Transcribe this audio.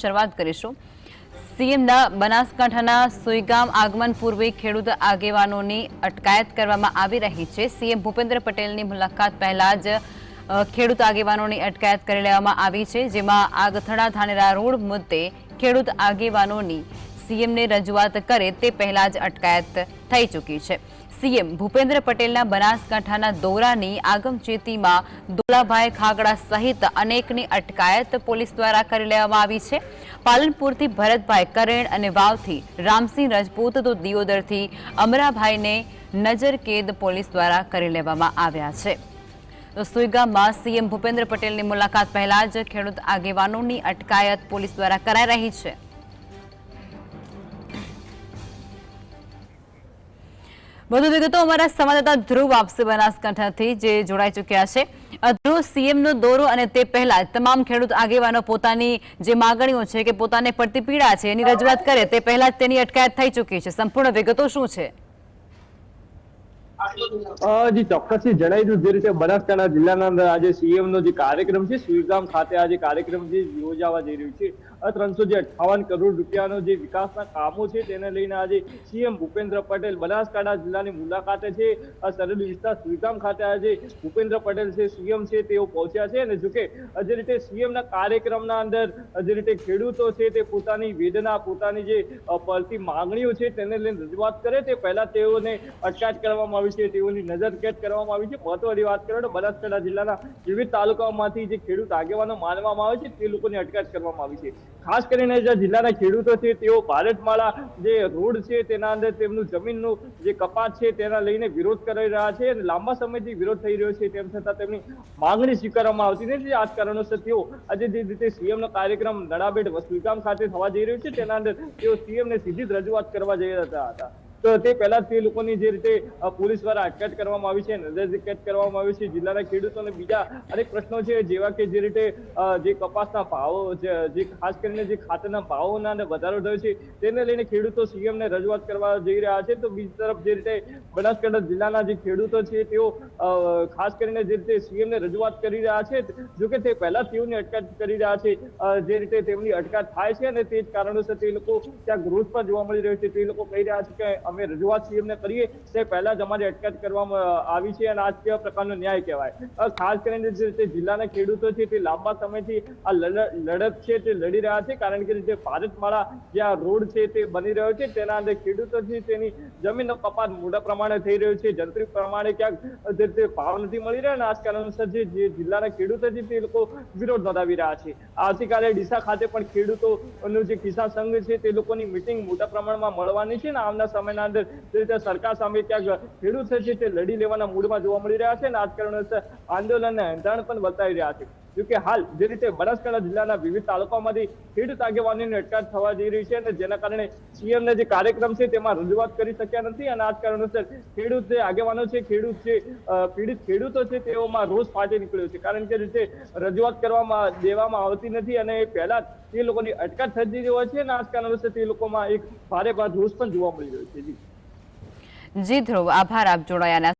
શરૂઆત કરીશું. સીએમના બનાસકાંઠાના સુઈગામ આગમન પૂર્વે ખેડૂત આગેવાનોની અટકાયત કરવામાં આવી રહી છે. સીએમ ભૂપેન્દ્ર પટેલની મુલાકાત પહેલા જ ખેડૂત આગેવાનોની અટકાયત કરી લેવામાં આવી છે, જેમાં આગથડા ધાનેરા રોડ મુદ્દે ખેડૂત આગેવાનોની સીએમને રજૂઆત કરે તે પહેલા જ અટકાયત થઈ ચૂકી છે. સીએમ ભૂપેન્દ્ર પટેલના બનાસકાંઠાના દોરાની આગમચેતીમાં દોલાભાઈ ખાગડા સહિત અનેકની અટકાયત પોલીસ દ્વારા કરી લેવામાં આવી છે. પાલનપુરથી ભરતભાઈ કરેણ અને વાવથી રામસિંહ રજપૂત તો દિયોદરથી અમરાભાઈને નજરકેદ પોલીસ દ્વારા કરી લેવામાં આવ્યા છે. તો સુઈગામમાં સીએમ ભૂપેન્દ્ર પટેલની મુલાકાત પહેલા જ ખેડૂત આગેવાનોની અટકાયત પોલીસ દ્વારા કરાઈ રહી છે. વધુ વિગતો અમારા સંવાદદાતા ધ્રુવ આપશે બનાસકાંઠાથી જે જોડાઈ ચૂક્યા છે. ધ્રુવ, સીએમનો દોરો અને તે પહેલા તમામ ખેડૂત આગેવાનો પોતાની જે માગણીઓ છે કે પોતાને પડતી પીડા છે એની રજૂઆત કરે, તે પહેલા તેની અટકાયત થઈ ચૂકી છે. સંપૂર્ણ વિગતો શું છે? જી ચોક્કસ જણાવી દઉં, જે રીતે બનાસકાંઠા જિલ્લાના અંદર આજે સીએમ નો જે કાર્યક્રમ છે સુરગામ ખાતે આજે કાર્યક્રમ જે યોજાવા જઈ રહ્યું છે ત્રણસો જે અઠાવન કરોડ રૂપિયાનો જે વિકાસના કામો છે, તેને લઈને આજે સીએમ ભૂપેન્દ્ર પટેલ બનાસકાંઠા જિલ્લાની મુલાકાતે છે સરહદી વિસ્તાર સુરગામ ખાતે આજે ભૂપેન્દ્ર પટેલ છે સીએમ છે, તેઓ પહોંચ્યા છે અને જોકે જે રીતે સીએમના કાર્યક્રમના અંદર જે રીતે ખેડૂતો છે, તે પોતાની વેદના, પોતાની જે પડતી માંગણીઓ છે, તેને લઈને રજૂઆત કરે, તે પહેલા તેઓને અટકાયત કરવામાં આવી છે નજર કેદ કરવામાં આવી છે. મહત્વની વાત કરો તો બનાસકાંઠા જિલ્લાના વિવિધ તાલુકાઓમાંથી જે ખેડૂત આગેવાનો માનવામાં આવે છે, તે લોકોની અટકાયત કરવામાં આવી છે. ખાસ કરીને જે જિલ્લાના ખેડૂતો છે, તેઓ ભારતમાળા જે રોડ છે, તેના અંદર તેમનું જમીનનું જે કપાત છે, તેના લઈને વિરોધ કરી રહ્યા છે અને લાંબા સમયથી વિરોધ થઈ રહ્યો છે. તેમ છતાં તેમની માંગણી સ્વીકારવામાં આવતી નથી. આ કારણોસર તેઓ આજે જે રીતે સીએમનો કાર્યક્રમ નડાબેટ વસ્તુકામ ખાતે થવા જઈ રહ્યો છે, તેના અંદર તેઓ સીએમને સીધી જ રજૂઆત કરવા જઈ રહ્યા હતા. તો તે પહેલા તે લોકોની જે રીતે પોલીસ દ્વારા અટકાયત કરવામાં આવી છે, નજર કેદ કરવામાં આવી છે, જિલ્લાના ખેડૂતોને બીજા અનેક પ્રશ્નો છે, જેવા કે જે રીતે જે કપાસના ભાવો, જે ખાસ કરીને જે ખાતરના ભાવોના વધારો થયો છે, તેને લઈને ખેડૂતો સીએમ ને રજૂઆત કરવા જઈ રહ્યા છે. તો બીજી તરફ જે રીતે બનાસકાંઠા જિલ્લાના જે ખેડૂતો છે, તેઓ ખાસ કરીને જે રીતે સીએમ ને રજૂઆત કરી રહ્યા છે, જો કે તે પહેલા તેઓની અટકાયત કરી રહ્યા છે જે રીતે તેમની અટકાયત થાય છે અને તે જ કારણોસર તે લોકો ત્યાં ગ્રોથ પણ જોવા મળી રહ્યો છે. તે લોકો કહી રહ્યા છે કે અમે રજૂઆત સીએમને કરીએ તે પહેલા જ અમારી અટકાયત કરવામાં આવી છે અને આ કેવા પ્રકારનો ન્યાય કહેવાય. ખાસ કરીને જે રીતે જિલ્લાના ખેડૂતો છે તે લાંબા સમયથી આ લડ- લડત છે તે લડી રહ્યા છે કારણ કે જે ભારતમાળા જે આ રોડ છે તે બની રહ્યો છે તેના અંદર ખેડૂતો છે તેની જમીનનો કપાત મોટા પ્રમાણે થઈ રહ્યો છે. જંત્રી પ્રમાણે ક્યાંક જે રીતે ભાવ નથી મળી રહ્યા અને આ જે જે જિલ્લાના ખેડૂતો છે તે લોકો વિરોધ નોંધાવી રહ્યા છે. આવતીકાલે ડીસા ખાતે પણ ખેડૂતોનું જે કિસાન સંઘ છે તે લોકોની મિટિંગ મોટા પ્રમાણમાં મળવાની છે અને આવના સમયના અંદર જે રીતે સરકાર સામે ક્યાંક ખેડૂત છે તે લડી લેવાના મૂડમાં જોવા મળી રહ્યા છે અને આ જ કારણોસર આંદોલન અને હંધાણ પણ બતાવી રહ્યા છે. જોકે હાલ જે રીતે બનાસકાંઠા જિલ્લાના વિવિધ તાલુકામાંથી ખેડૂત આગેવાનોની અટકાયત થવા જઈ રહી છે અને જેના કારણે સીએમ જે કાર્યક્રમ છે તેમાં રજૂઆત કરી શક્યા નથી અને આ કારણોસર ખેડૂત જે આગેવાનો છે, ખેડૂત જે પીડિત ખેડૂતો છે તેઓમાં રોષ ફાટી નીકળ્યો છે. કારણ કે રીતે રજૂઆત કરવામાં દેવામાં આવતી નથી અને પહેલા તે લોકોની અટકાયત થતી હોય છે અને આ જ કારણોસર તે લોકોમાં એક ભારે ભાર રોષ પણ જોવા મળી રહ્યો છે. જી. જી ધ્રુવ, આભાર. આપ જોડાયાના